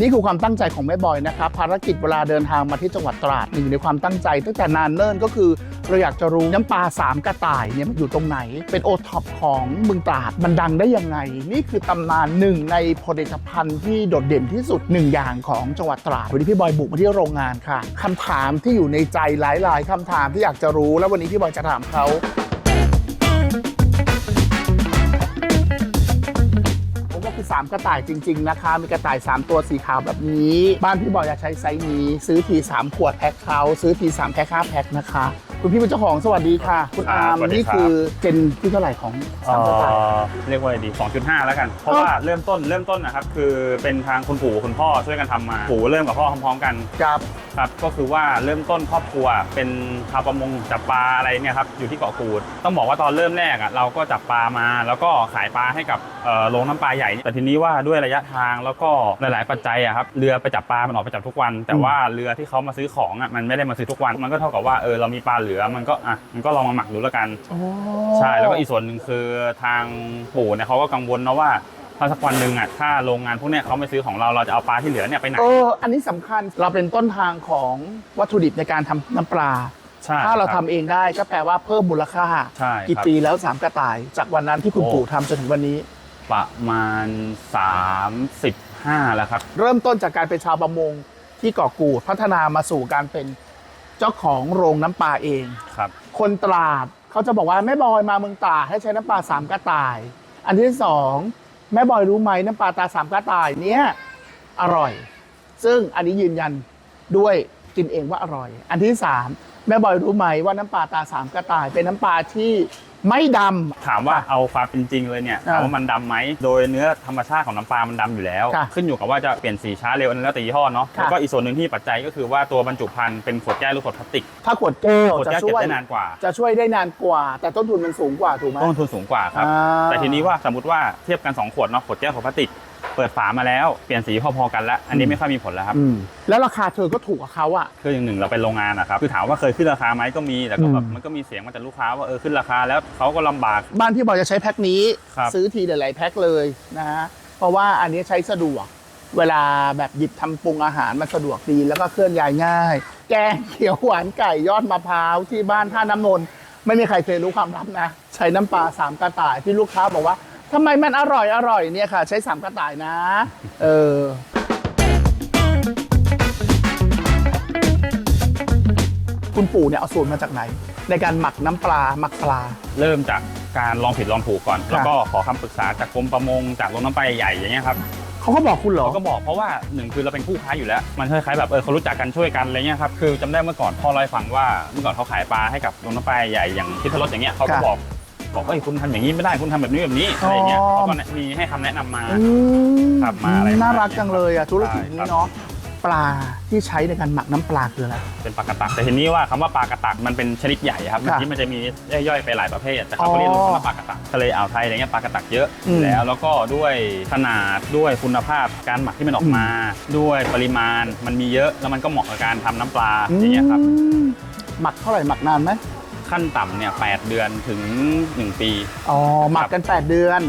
นี่คือความตั้งใจของแม่บอยนะครับภารกิจเวลาเดินทางมาที่จังหวัดตราดหนึ่งในความตั้งใจ ตั้งแต่นานเนิ่นก็คือเราอยากจะรู้น้ำปลาสามกระต่ายเนี่ยมันอยู่ตรงไหน เป็นโอท็อปของเมืองตราดมันดังได้ยังไง นี่คือตำนานหนึ่งในผลิตภัณฑ์ที่โดดเด่นที่สุดหนึ่งอย่างของจังหวัดตราดวันนี้พี่บอยบุกมาที่โรงงานค่ะคำถามที่อยู่ในใจหลาย ๆคำถามที่อยากจะรู้ แล้ววันนี้พี่บอยจะถามเขา คือ3กระต่ายจริง ๆ นะคะ มีกระต่าย 3 ตัวสีขาวแบบนี้ บ้านพี่บอยจะใช้ไซส์นี้ ซื้อที3ขวดแพ็คเขาซื้อที3แพ็ค5แพ็คนะคะ คุณพี่เป็นเจ้าของสวัสดีค่ะ คุณอาร์มสวัสดีนี่ครับ คือเจนที่เท่าไหร่ของเอ่3กระต่ายอเรียกว่าอะไรดี 2.5 แล้วกัน เพราะว่าเริ่มต้นเริ่มต้นนะครับ คือเป็นทางคุณปู่คุณพ่อช่วยกันทำมา ปู่เริ่มกับพ่อพร้อมๆกัน ครับ ครับก็คือว่าเริ่มต้นครอบครัวเป็นชาวประมงจับปลาอะไรเนี่ยครับอยู่ที่เกาะกูด ต้องบอกว่าตอนเริ่มแรกอะเราก็จับปลามา แล้วก็ขายปลาให้กับเอ่อโรงน้ำปลาใหญ่ แต่ทีนี้ว่าด้วยระยะทางแล้วก็หลาย ๆ ปัจจัยอะครับเรือไปจับปลา มันออกไปจับทุกวัน แต่ว่าเรือที่เขามาซื้อของอะมันไม่ได้มาซื้อทุกวัน มันก็เท่ากับว่าเออเรามีปลาเหลือมันก็อะมันก็ลองมาหมักดูแล้วกันใช่แล้วก็อีกส่วนหนึ่งคือทางปู่เนี่ยเขาก็กังวลนะว่า ถ้าสักวันหนึ่งอะถ้าโรงงานพวกเนี้ยเขาไม่ซื้อของเราเราจะเอาปลาที่เหลือเนี่ยไปไหน เอออันนี้สำคัญเราเป็นต้นทางของวัตถุดิบในการทำน้ำปลา ใช่ถ้าเราคทำบ เองได้ก็แปลว่าเพิ่มมูลค่า ใช่กี่ครับปีแล้ว3กระต่าย จากวันนั้นที่คุณโอ้ ปู่ทำจนถึงวันนี้ ประมาณ 35 แล้วครับ เริ่มต้นจากการเป็นชาวประมงที่เกาะกูดพัฒนามาสู่การเป็นเจ้าของโรงน้ำปลาเอง ครับ คนตราดเขาจะบอกว่าแม่บอยมาเมืองตราดให้ใช้น้ำปลาสามกระต่าย อันที่สอง แม่บอยรู้ไหมน้ำปลาตาสามกระต่ายเนี้ยอร่อย ซึ่งอันนี้ยืนยันด้วยกินเองว่าอร่อย อันที่สามแม่บอยรู้ไหมว่าน้ำปลาตาสามกระต่าย เป็นน้ำปลาที่ ไม่ดำ ถามว่าเอาความเป็นจริงเลยเนี่ยอ่าถามว่ามันดำไหมโดยเนื้อธรรมชาติของน้ำปลามันดำอยู่แล้ว ค่ะขึ้นอยู่กับว่าจะเปลี่ยนสีช้าเร็วอันนั้นแล้วแต่ยี่ห้อเนาะค่ะ แล้วก็อีกส่วนหนึ่งที่ปัจจัยก็คือว่าตัวบรรจุภัณฑ์เป็นขวดแก้วหรือขวดพลาสติกถ้าขวดแก้วขวดจะแก้วเก็ช่บวย ได้นานกว่า จะช่วยได้นานกว่า แต่ต้นทุนมันสูงกว่าถูกไหมต้นทุนสูงกว่าครับ อ่า แต่ทีนี้ว่าสมมติว่าเทียบกัน 2 ขวดเนาะขวดแก้วขวดพลาสติก เปิดฝามาแล้วเปลี่ยนสีพอๆกันแล้ว อันนี้ไม่ค่อยมีผลแล้วครับ อืมแล้วราคาเธอก็ถูกกับเขาอะคืออย่างหนึ่งเราเป็นโรงงานนะครับคือถามว่าเคยขึ้นราคาไหมก็มีแต่ก็แบบอืม มันก็มีเสียงมาจากลูกค้าว่าเออขึ้นราคาแล้วเขาก็ลำบาก บ้านพี่บอยจะใช้แพ็คนี้ ครับ ซื้อทีหลายๆแพ็คเลยนะฮะเพราะว่าอันนี้ใช้สะดวก เวลาแบบหยิบทำปรุงอาหารมันสะดวกดีแล้วก็เคลื่อนย้ายง่าย แกงเขียวหวานไก่ยอดมะพร้าวที่บ้านท่าน้ำนนท์ไม่มีใครเคยรู้ความลับนะ ใช้น้ำปลาสามกระต่ายที่ลูกค้าบอกว่า ทำไมมันอร่อยอร่อยเนี่ยค่ะ ใช้สามกระต่ายนะ เออ คุณปู่เนี่ยเอาสูตรมาจากไหน ในการหมักน้ำปลาหมักปลา เริ่มจากการลองผิดลองถูกก่อน แล้วก็ขอคำปรึกษาจากกรมประมงจากโรงน้ำปลาใหญ่ๆอย่างเงี้ยครับ เขาก็บอกคุณเหรอเขาก็บอกเพราะว่าหนึ่งคือเราเป็นคู่ค้าอยู่แล้ว มันคล้ายๆแบบเออเขารู้จักกันช่วยกันอะไรเงี้ยครับคือจำได้เมื่อก่อนพ่อเล่าให้ฟังว่าเมื่อก่อนเขาขายปลาให้กับโรงน้ำปลาใหญ่อย่างทิพรสอย่างเงี้ยเขาก็ค่ะบอก บอกเอ้ยคุณทำอย่างนี้ไม่ได้คุณทำแบบนี้แบบนี้อะไรเงี้ยอ๋อเขาก็มีให้คำแนะนำมา อืมครับมาอะไรน่ามารักจังเลยอะธุรกิจใช่นี้ครับ เนาะปลาที่ใช้ในการหมักน้ำปลาคืออะไร เป็นปลากระตักแต่ทีนี้ว่าคำว่าปลากระตักมันเป็นชนิดใหญ่ครับค่ะที่มันจะมีย่อยๆไปหลายประเภทแต่เขาก็เรียกอ๋อว่าปลากระตักทะเลอ่าวไทยอะไรเงี้ยปลากระตักเยอะอืมแล้วแล้วก็ด้วยขนาดด้วยคุณภาพการหมักที่มันออกมา ด้วยปริมาณมันมีเยอะแล้วมันก็เหมาะกับการทำน้ำปลาอย่างเงี้ยครับ อืมหมักเท่าไหร่หมักนานไหม ขั้นต่ำเนี่ย8เดือนถึง 1 ปี อ๋อหมักกัน 8 เดือน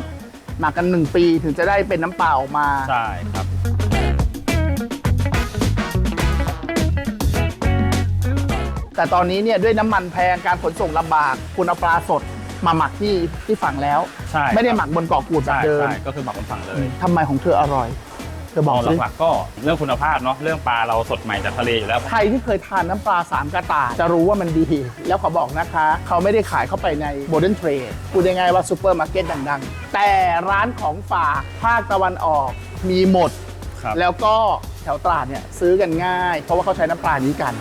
หมักกัน 1 ปีถึงจะได้เป็นน้ำปลาออกมา ใช่ครับ แต่ตอนนี้เนี่ยด้วยน้ำมันแพงการขนส่งลำบากคุณเอาปลาสดมาหมักที่ที่ฝั่งแล้ว ใช่ไม่ได้หมักบนเกาะกูดแบบใช่เดิมใช่ก็คือหมักบนฝั่งเลยทำไมของเธออร่อย เธอบอกเอาสิ หลักๆก็เรื่องคุณภาพเนาะเรื่องปลาเราสดใหม่จากทะเลอยู่แล้ว ใครที่เคยทานน้ำปลาสามกระต่ายจะรู้ว่ามันดี แล้วขอบอกนะคะ เขาไม่ได้ขายเข้าไปในโมเดิร์นเทรดพูดง่ายๆว่าซูเปอร์มาร์เก็ตดังๆ แต่ร้านของฝากภาคตะวันออกมีหมด ครับ แล้วก็แถวตราดเนี่ยซื้อกันง่าย เพราะว่าเขาใช้น้ำปลานี้กัน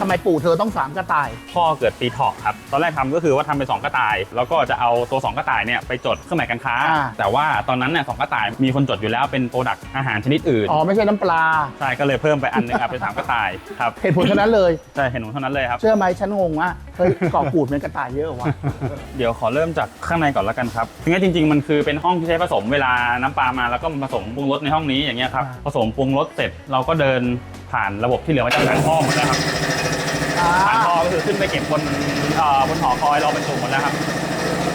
ทำไมปู่เธอต้องสามกระต่าย พ่อเกิดปีเถาะครับ ตอนแรกทำก็คือว่าทำเป็น2กระต่าย แล้วก็จะเอาตัว2กระต่ายเนี่ยไปจดเครื่องหมายการค้า อ่า แต่ว่าตอนนั้นเนี่ยสองกระต่ายมีคนจดอยู่แล้วเป็นโปรดักต์อาหารชนิดอื่นอ๋อไม่ใช่น้ำปลา ใช่ก็เลยเพิ่มไปอันหนึงอะเป็นสามกระต่ายครับเหตุผลเท่านั้นเลย ใช่เห็นหนูเท่านั้นเลยครับ เชื่อไหมฉันงงว่าเฮ้ยเกาะกูดเป็นกระต่ายเยอะเหรอวะ เดี๋ยวขอเริ่มจากข้างในก่อนแล้วกันครับทีนี้จริงๆ มันคือเป็นห้องที่ใช้ผสมเวลาน้ำปลามาแล้วก็ผสมปรุงรสในห้องนี้อย่างเงี้ยครับ อ่า ผสมปรุงรสเสร็จเราก็เดิน ผ่านระบบที่เหลือมาจากฐานท่อหมดแล้วครับอ่าฐานท่อก็คือขึ้นไปเก็บบนเอ่อบนหอคอยเราบรรจุหมดแล้วครับ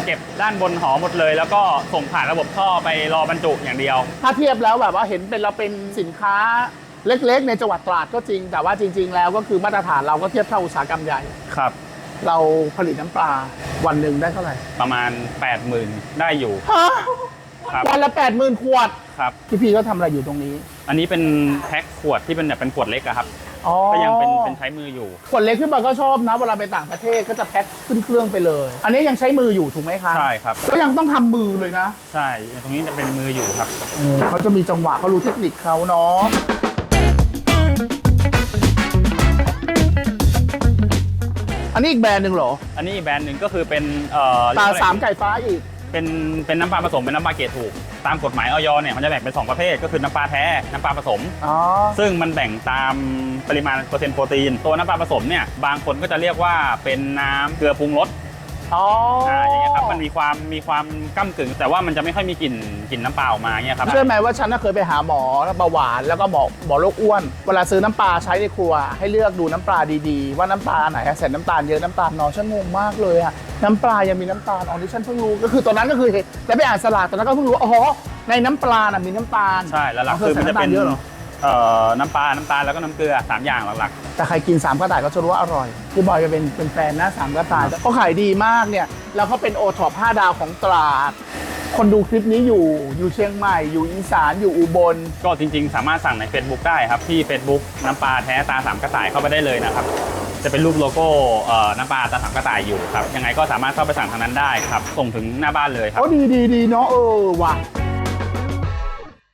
เก็บด้านบนหอหมดเลย แล้วก็ส่งผ่านระบบท่อไปรอบรรจุอย่างเดียว ถ้าเทียบแล้วแบบว่าเห็นเป็นเราเป็นสินค้าเล็กๆ ในจังหวัดตราดก็จริง แต่ว่าจริง ๆ แล้วก็คือมาตรฐานเราก็เทียบเท่าอุตสาหกรรมใหญ่ครับเราผลิตน้ำปลาวันหนึ่งได้เท่าไหร่ ประมาณ 80,000 ได้อยู่ฮะ ครับ วันละแปดหมื่นขวดครับ พี่พีก็ทำอะไรอยู่ตรงนี้อันนี้เป็นแพ็คขวดที่เป็นแบบเป็นขวดเล็กอะครับ อ๋อก็ยังเป็นเป็นใช้มืออยู่ ขวดเล็กขึ้นมาก็ชอบนะเวลาไปต่างประเทศก็จะแพ็คขึ้นเครื่องไปเลย อันนี้ยังใช้มืออยู่ถูกไหมคะใช่ครับ ก็ยังต้องทำมือเลยนะ ใช่ตรงนี้จะเป็นมืออยู่ครับเขาจะมีจังหวะเขารู้เทคนิคเขาเนาะอันนี้อีกแบรนด์หนึ่งเหรอ อันนี้อีกแบรนด์หนึ่งก็คือเป็นเอ่อตาเรียกว่อะไรสามไก่ฟ้าอีก เป็นเป็นน้ำปลาผสมเป็นน้ำปลาเกรดถูก ตามกฎหมายออยเนี่ยมันจะแบ่งเป็น 2 ประเภท ก็คือน้ำปลาแท้ น้ำปลาผสม อ๋อ ซึ่งมันแบ่งตามปริมาณเปอร์เซ็นต์โปรตีน ตัวน้ำปลาผสมเนี่ยบางคนก็จะเรียกว่าเป็นน้ำเกลือปรุงรส อ๋ออ่อ่าอย่างเงี้ยครับมันมีความมีความก้ากึ่ง แต่ว่ามันจะไม่ค่อยมีกลิ่นกลิ่นน้ำปลาออกมาเงี้ยครับ เชื่อไหมว่าฉันน่ะเคยไปหาหมอเบาหวานแล้วก็หมอหมอโรคอ้วน เวลาซื้อน้ำปลาใช้ในครัว ให้เลือกดูน้ำปลาดีๆ ว่าน้ำปลาไหนใส่น้ำตาลเยอะน้ำตาลน้อยฉันงงมากเลยอะน้ำปลายังมีน้ำตาลอ๋อนี่ฉันเพิ่งรู้ก็คือตอนนั้นก็คือเห็นแล้วไปอ่านสลากตอนนั้นก็เพิ่งรู้ว่าอ๋อในน้ำปลาน่ะมีน้ำตาล ใช่แล้วหลักอ๋อคือมันจะเป็นใส่ำตาลเยอะเหรอ เอ่อน้ำปลา น้ำตาล แล้วก็น้ำเกลือสามอย่างหลักแต่ใครกินสามกระต่ายก็จะรู้ว่าอร่อยพี่บอยจะเป็นเป็นแฟนนะสามกระต่ายเขาขายดีมากเนี่ย แล้วเขาเป็นโอท็อป5ดาวของตราด คนดูคลิปนี้อยู่อยู่เชียงใหม่ อยู่อีสานอยู่อุบล ๆ ก็จริงๆ สามารถสั่งใน Facebook ได้ครับ ที่ Facebook น้ำปลาแท้ตาสามกระต่ายเข้าไปได้เลยนะครับ จะเป็นรูปโลโก้เอ่อน้ำปลาตาสามกระต่ายอยู่ครับ ยังไงก็สามารถเข้าไปสั่งทางนั้นได้ครับ ส่งถึงหน้าบ้านเลยครับ โอ้ดีดีดีเนาะเออว่ะ